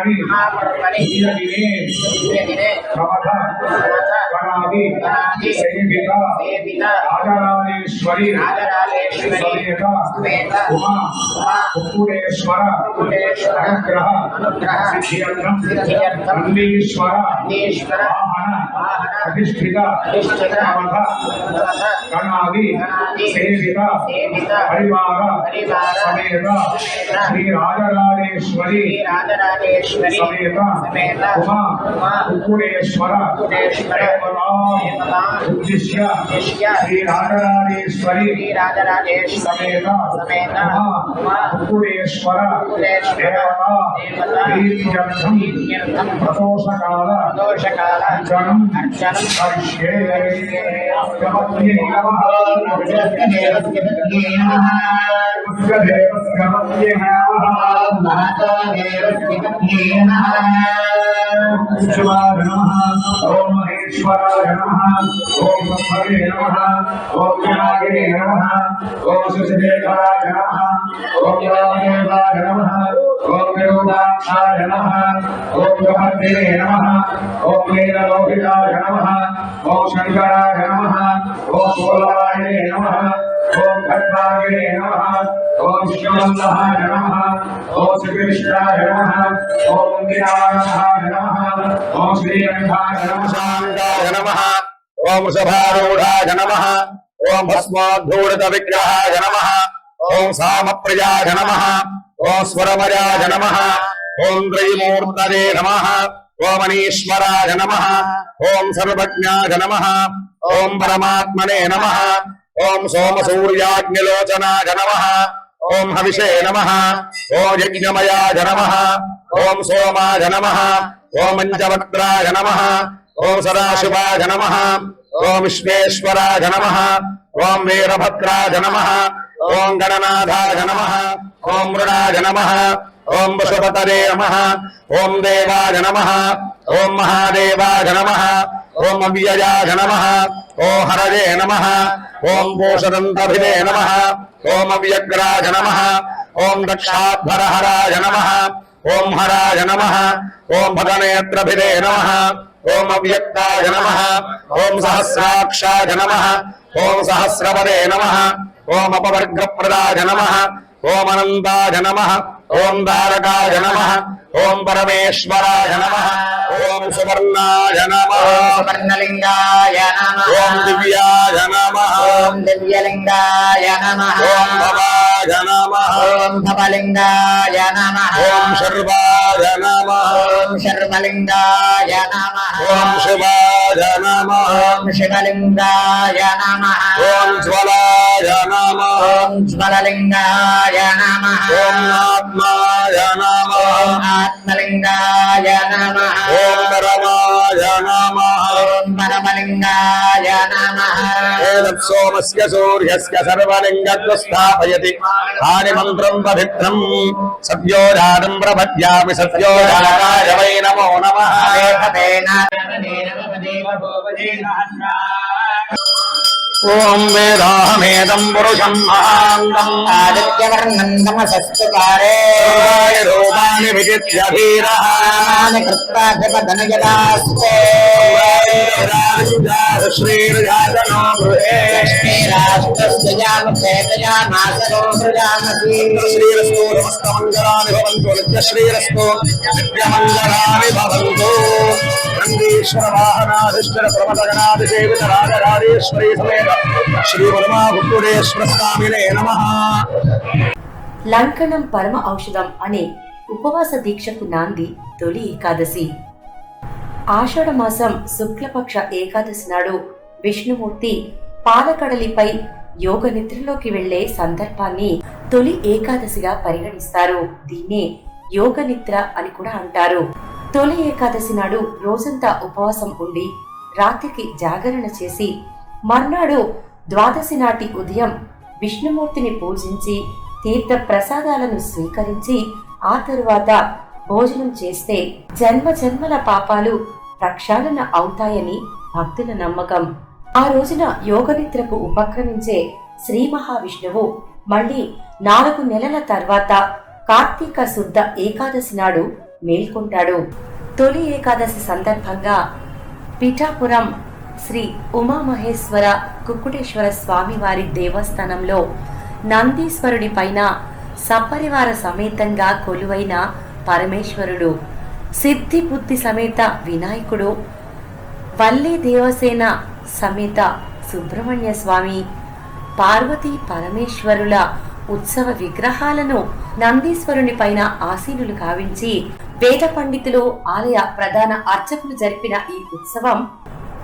มานี่มานี่ที่นี่ที่นี่ธรรมชาติ పరివార సమేత శ్రీ రాజరాజేశ్వరి రాజరాజేశ్వరి సమేత సమేత ఉమా ఉమా కుక్కుడేశ్వర కుక్కుడేశ్వర దేవతాం ఉద్దిశ్య ఉద్దిశ్య శ్రీ రాజరాజేశ్వరి శ్రీ రాజరాజేశ్వరి సమేత సమేత ఉమా ఉమా కుక్కుడేశ్వర కుక్కుడేశ్వర దేవతా దేవతా ప్రీత్యర్థం ప్రీత్యర్థం ప్రదోషకాల దోషకాల అర్చనం కరిష్యే గమత్యే నమః దేవస్య గమత్యే శివాయ నమః ఓం మహేశ్వరాయ నమః ఓం సంహరే నమః ఓం వినాయకే నమః ఓం శశిదేవాయ నమః ఓం యాదేవాయ నమః ఓం విరూపాక్షాయ నమః ఓం గమత్యే నమః ఓం నీలలోహితాయ నమః ఓం శంకరాయ నమః ఓం మూలవాయ నమః ఓం ఖడ్గాయ నమః ఓం శివల్లహాయ నమః ఓం శ్రీకృష్ణాయ నమః ఓం వినాయకాయ నమః ఓం శ్రీకంఠాయ నమః శాంతాయ నమః ఓం వృషభారూఢాయ నమః ఓం భస్మోద్ధూడిత విగ్రహాయ నమః ఓం సామప్రియాయ నమః ఓం స్వరమయాయ నమః ఓం త్రైమూర్తదే నమః ఓం అనీశ్వరాయ నమః ఓం సర్వజ్ఞాయ నమః ఓం పరమాత్మనే నమః ఓం సోమసూర్యాగ్నిలోచనాయ నమః ఓం హవిషే నమః ఓం యజ్ఞమయాయ నమః ఓం సోమాయ నమః ఓం పంచవక్త్రాయ నమః ఓం సదాశివాయ నమః ఓం విశ్వేశ్వరాయ నమః ఓం వీరభద్రాయ నమః ఓం గణనాథాయ నమః ఓం మృడాయ నమః ఓం వసుపతరే నమః ఓం దేవాయ నమః ఓం మహాదేవాయ నమః ఓం అవ్యయాయ నమః ఓం హరజే నమః ఓం భూషదంతభిదే నమః ఓం అవ్యగ్రాయ నమః ఓం దక్షాధ్వరహరాయ నమః ఓం హరాయ నమః ఓం భగనేత్రభిదే నమః ఓం అవ్యక్తాయ నమః ఓం సహస్రాక్షాయ నమః ఓం సహస్రపదే నమః. ఓం అపవర్గప్రదాయ నమః. ఓం అనంతాయ నమః. ఓం దారకాయ నమః. ఓం పరమేశ్వరాయ నమః. ఓం సువర్ణాయ నమః. సువర్ణలింగాయ నమః. ఓం దివ్యాయ నమః. ఓం దివ్యలింగాయ నమః. ఓం భవాయ నమః ఓం భవలింగాయ నమః। ఓం శర్వాయ నమః। ఓం శర్వలింగాయ నమః। ఓం శివాయ నమః। ఓం శివలింగాయ నమః। ఓం జ్వలాయ నమః। ఓం జ్వలలింగాయ నమః। ఓం ఆత్మాయ నమః। ఓం ఆత్మలింగాయ నమః। ఓం పరమాయ నమః ఓం పరమలింగాయ నమః ఏతత్ సోమస్య సూర్యస్య సర్వలింగత్వ స్థాపయతి హాని మంత్రం పవిత్రం సత్యోజాతం ప్రపద్యామి సత్యోజాతాయ వై నమో నమః ఓం వేదాహమేదం పురుషం మహాంతం ఆదిత్యవర్ణం నమసస్తు కారే రూపాణి విజిత్య ధీరః కృత్వాధిపతనుజదాస్తే శ్రీర్జాతనో గృహే లక్ష్మీరాష్ట్రస్యామసేతయామాసరో సృజామసి శ్రీరస్తు సమస్తమంగళాని భవంతు నిత్యశ్రీరస్తు నిత్యమంగళాని భవంతు నందీశ్వర వాహనాధిష్ఠిర ప్రమదగణాది సేవిత రాజరాజేశ్వరీ సమేత శ్రీ స్వామినే లంకణం పరమ ఔషధం అనే ఉపవాస దీక్షకు నాంది తొలి ఏకాదశి ఆషాఢమాసం శుక్లపక్ష ఏకాదశి నాడు విష్ణుమూర్తి పాలకడలిపై యోగ నిద్రలోకి వెళ్ళే సందర్భాన్ని తొలి ఏకాదశిగా పరిగణిస్తారు దీన్నే యోగ నిద్ర అని కూడా అంటారు। తొలి ఏకాదశి నాడు రోజంతా ఉపవాసం ఉండి రాత్రికి జాగరణ చేసి మర్నాడు ద్వాదశి నాటి ఉదయం విష్ణుమూర్తిని పూజించి తీర్థ ప్రసాదాలను స్వీకరించి ఆ తరువాత భోజనం చేస్తే జన్మ జన్మల పాపాలు ప్రక్షాళన అవుతాయని భక్తుల నమ్మకం. ఆ రోజున యోగనిద్రకు ఉపక్రమించే శ్రీ మహావిష్ణువు మళ్ళీ నాలుగు నెలల తర్వాత కార్తీక శుద్ధ ఏకాదశి నాడు మేల్కొంటాడు. తొలి ఏకాదశి సందర్భంగా పిఠాపురం శ్రీ ఉమామహేశ్వర కుక్కుటేశ్వర స్వామివారి దేవస్థానంలో నందీశ్వరుడి పైన సపరివార సమేతంగా కొలువైన పరమేశ్వరుడు సిద్ధి బుద్ధి సమేత వినాయకుడు వల్లి దేవసేన సమేత సుబ్రహ్మణ్య స్వామి పార్వతీ పరమేశ్వరుల ఉత్సవ విగ్రహాలను నందీశ్వరుని పైన ఆసీనులు కావించి వేద పండితులు ఆలయ ప్రధాన అర్చకులు జరిపిన ఈ ఉత్సవం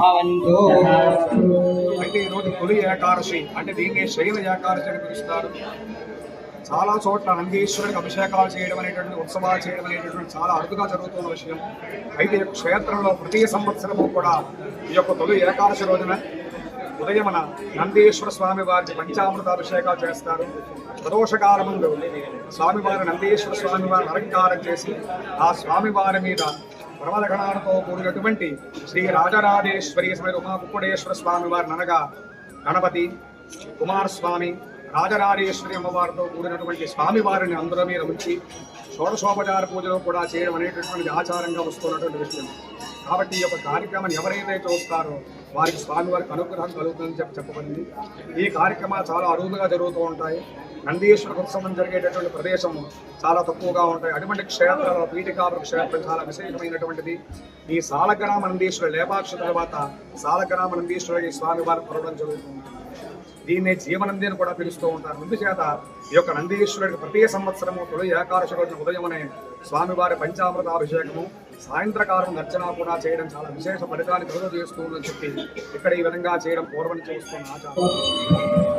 భవంతు అయితే ఈరోజు తొలి ఏకాదశి అంటే దీన్ని శైవ ఏకాదశి అని పిలుస్తారు. చాలా చోట్ల నందీశ్వరుడికి అభిషేకాలు చేయడం అనేటువంటి ఉత్సవాలు చేయడం అనేటటువంటి చాలా అరుదుగా జరుగుతున్న విషయం. అయితే క్షేత్రంలో ప్రతి సంవత్సరము కూడా ఈ యొక్క తొలి ఏకాదశి రోజున ఉదయమన నందీశ్వర స్వామి వారికి పంచామృత అభిషేకాలు చేస్తారు. ప్రదోషకాల ముందు స్వామివారి నందీశ్వర స్వామి వారిని అలంకారం చేసి ఆ స్వామివారి మీద ప్రమలగణాలతో కూడినటువంటి శ్రీ రాజరాజేశ్వరి సమేత ఉమాకుక్కుడేశ్వర స్వామి వారిని అనగా గణపతి కుమారస్వామి రాజరాజేశ్వరి అమ్మవారితో కూడినటువంటి స్వామివారిని అందరి మీద ఉంచి షోడశోపచార పూజలు కూడా చేయడం అనేటటువంటి ఆచారంగా వస్తున్నటువంటి విషయం. కాబట్టి ఈ యొక్క కార్యక్రమం ఎవరైతే చూస్తారో వారికి స్వామివారికి అనుగ్రహం కలుగుతుందని చెప్పి చెప్పబడింది. ఈ కార్యక్రమాలు చాలా అరుదుగా జరుగుతూ ఉంటాయి. నందీశ్వర ఉత్సవం జరిగేటటువంటి ప్రదేశం చాలా తక్కువగా ఉంటాయి. అటువంటి క్షేత్రాల పీఠికాపుర క్షేత్రం చాలా విశేషమైనటువంటిది. ఈ సాలగ్రామ నందీశ్వర లేపాక్ష తర్వాత సాలగ్రామ నందీశ్వరుడి స్వామివారి పొరవడం జరుగుతుంది దీన్నే జీవనంది అని కూడా పిలుస్తూ ఉంటారు. అందుచేత ఈ యొక్క నందీశ్వరుడికి ప్రతి సంవత్సరము తొలి ఏకాదశి రోజున ఉదయమనే స్వామివారి పంచామృతాభిషేకము సాయంత్రకాలం అర్చన కూడా చేయడం చాలా విశేష ఫలితాన్ని కలుగజేస్తూ ఉందని చెప్పి ఇక్కడ ఈ విధంగా చేయడం పూర్వం చూస్తున్న ఆచారం.